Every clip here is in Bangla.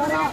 বাবা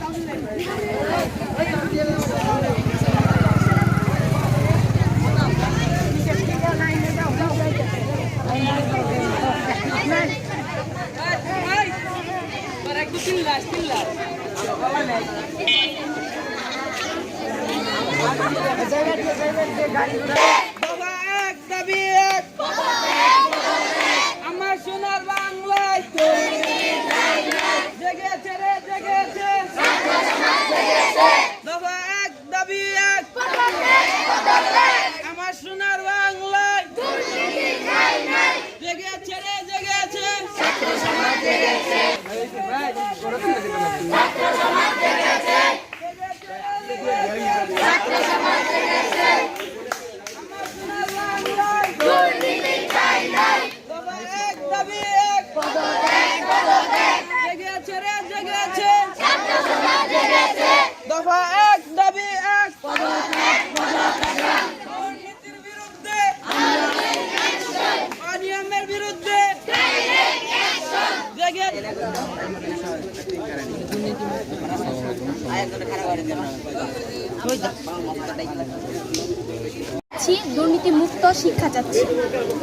দুর্নীতি মুক্ত শিক্ষা চাচ্ছি।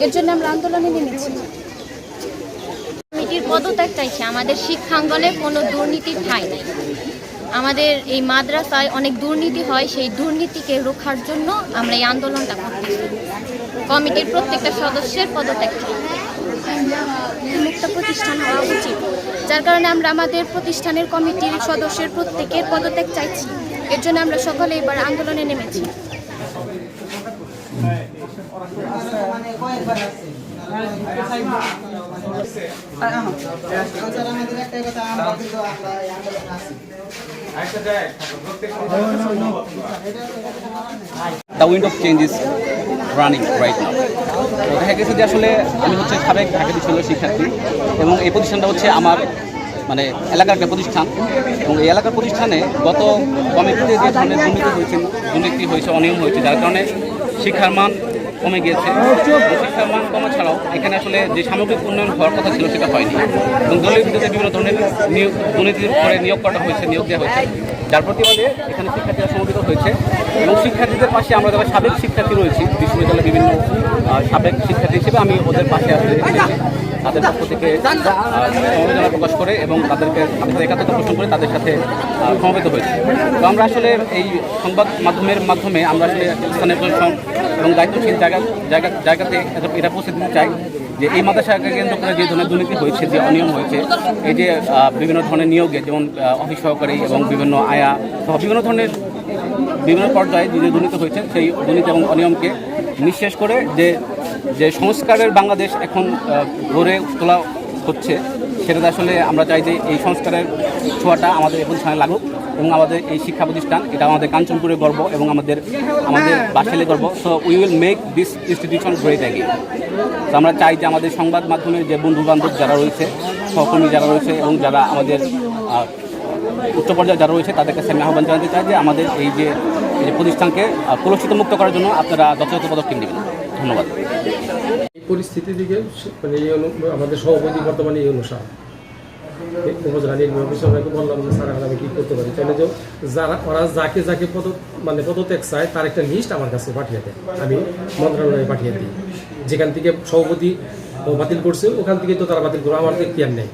এর জন্য আমরা আন্দোলনে নেমেছি। কমিটির পদত্যাগ চাইছে। আমাদের শিক্ষাঙ্গনে কোনো দুর্নীতির ঠাঁই নেই। আমাদের এই মাদ্রাসায় অনেক দুর্নীতি হয়। সেই দুর্নীতিকে রোখার জন্য আমরা এই আন্দোলনটা করতেছি। কমিটির প্রত্যেকটা সদস্যের পদত্যাগ চাই। মুক্ত প্রতিষ্ঠান হওয়া উচিত, যার কারণে আমরা আমাদের প্রতিষ্ঠানের কমিটির সদস্যের প্রত্যেকের পদত্যাগ চাইছি। এর জন্য আমরা সকলে এবার আন্দোলনে নেমেছি। রানিং রাইট নাও তো দেখা গেছে যে আসলে আমি হচ্ছে সাবেক ঢাকা বিশ্ববিদ্যালয়ের শিক্ষার্থী এবং এই প্রতিষ্ঠানটা হচ্ছে আমার মানে এলাকার একটা প্রতিষ্ঠান। এবং এই এলাকার প্রতিষ্ঠানে গত কমিটিতে যে ধরনের দুর্নীতি হয়েছে দুর্নীতি হয়েছে, অনিয়ম হয়েছে, যার কারণে শিক্ষার মান কমে গিয়েছে। শিক্ষার মান কমা ছাড়াও এখানে আসলে যে সামগ্রিক উন্নয়ন হওয়ার কথা ছিল সেটা হয়নি। এবং দলীয় বিভিন্ন ধরনের নিয়োগ দুর্নীতি করে নিয়োগ করা হয়েছে, নিয়োগ দেওয়া হয়েছে। যার প্রতিবাদে এখানে শিক্ষার্থীরা সমবেত হয়েছে। এবং শিক্ষার্থীদের পাশে আমরা যারা সাবেক শিক্ষার্থী রয়েছি, বিশ্ববিদ্যালয়ের বিভিন্ন সাবেক শিক্ষার্থী হিসেবে আমি ওদের পাশে আসতে। তাদের পক্ষ থেকে সমবেদনা প্রকাশ করে এবং তাদেরকে, তাদের একাত্মতা পোষণ করে তাদের সাথে সমবেত হয়েছে। তো আমরা আসলে এই সংবাদ মাধ্যমের মাধ্যমে আমরা আসলে স্থানীয় এবং দায়িত্বশীল জায়গা জায়গা, জায়গাতে এটা পৌঁছে দিতে চাই। যে এই মাদ্রাসাকে কেন্দ্র করে যে ধরনের দুর্নীতি হয়েছে, যে অনিয়ম হয়েছে, এই যে বিভিন্ন ধরনের নিয়োগে, যেমন অফিস সহকারী এবং বিভিন্ন আয়া, সহ বিভিন্ন ধরনের বিভিন্ন পর্যায়ে যে দুর্নীতি হয়েছে, সেই দুর্নীতি এবং অনিয়মকে নিঃশেষ করে যে যে সংস্কারের বাংলাদেশ এখন গড়ে তোলা হচ্ছে, সেটাতে আসলে আমরা চাই যে এই সংস্কারের ছোঁয়াটা আমাদের এই প্রতিষ্ঠানে লাগুক এবং আমাদের এই শিক্ষা প্রতিষ্ঠান, এটা আমাদের কাঞ্চনপুরের গর্ব এবং আমাদের আমাদের বাসেলে গর্ব। So we will make this institution great again তো আমরা চাই যে আমাদের সংবাদ মাধ্যমের যে বন্ধু বান্ধব যারা রয়েছে, সহকর্মী যারা রয়েছে এবং যারা আমাদের উচ্চ পর্যায়ে যারা রয়েছে তাদের কাছে আমি আহ্বান জানাতে চাই যে আমাদের এই যে, এই প্রতিষ্ঠানকে কলুষিত মুক্ত করার জন্য আপনারা যথাযথ পদক্ষেপ নেবেন। ধন্যবাদ। পরিস্থিতি দিকে মানে এই আমাদের সভাপতি বর্তমানে এই অনুসার। উপজেলা নির্বাহী অফিসার ভাইকে বললাম যে, স্যার আমি কী করতে পারি? তাহলে যে যারা ওরা যাকে যাকে পদ মানে পদত্যাগ চায়, তার একটা লিস্ট আমার কাছে পাঠিয়ে দেয় আমি মন্ত্রণালয়ে পাঠিয়ে দিই। যেখান থেকে সভাপতি বাতিল করছে, ওখান থেকে তো তারা বাতিল করে আমার তো কেয়ার নেই।